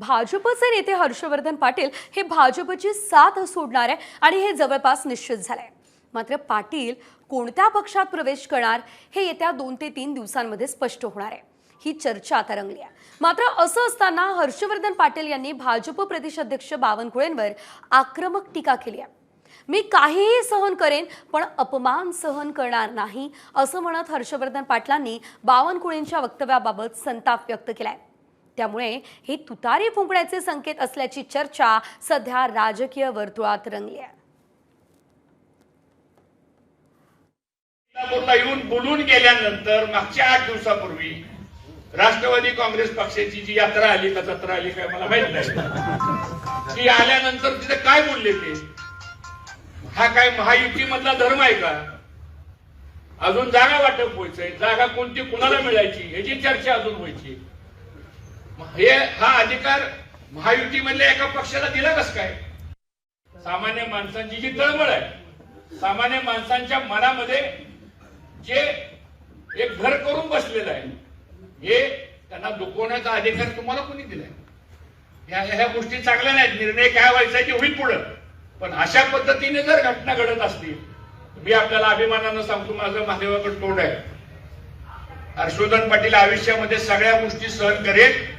भाजपचे नेते हर्षवर्धन पाटील हे भाजपची साथ सोडणार आहे आणि हे जवळपास निश्चित झालंय. मात्र पाटील कोणत्या पक्षात प्रवेश करणार हे येत्या दोन ते तीन दिवसांमध्ये स्पष्ट होणार आहे. ही चर्चा आता रंगली आहे. मात्र असं असताना हर्षवर्धन पाटील यांनी भाजप प्रदेशाध्यक्ष बावनकुळेंवर आक्रमक टीका केली आहे. मी काहीही सहन करेन पण अपमान सहन करणार नाही असं म्हणत हर्षवर्धन पाटलांनी बावनकुळेंच्या वक्तव्याबाबत संताप व्यक्त केलाय. त्यामुळे हे तुतारी फुंकण्याचे संकेत असल्याची चर्चा सध्या राजकीय वर्तुळात रंगली आहे. येऊन बोलून गेल्यानंतर मागच्या आठ दिवसापूर्वी राष्ट्रवादी काँग्रेस पक्षाची जी यात्रा आली का जत्रा आली काय मला माहीत नाही. ती आल्यानंतर तिथे काय बोलले ते? हा काय महायुती मधला धर्म आहे का? अजून जागा वाटप व्हायचंय. जागा कोणती कुणाला मिळायची? ह्याची चर्चा अजून व्हायची हे हा अधिकार महायुतीमधल्या एका पक्षाला दिला कस काय? सामान्य माणसांची जी तळमळ आहे सामान्य माणसांच्या मनामध्ये जे एक घर करून बसलेलं आहे हे त्यांना दुखवण्याचा अधिकार तुम्हाला कोणी दिलाय? ह्या ह्या गोष्टी चांगल्या नाहीत निर्णय काय व्हायचा आहे ते होईल पुढं. पण अशा पद्धतीने जर घटना घडत असतील मी आपल्याला अभिमानानं सांगतो माझं महादेवाकडे तोंड आहे. हर्षवर्धन पाटील आयुष्यामध्ये सगळ्या गोष्टी सहन करेल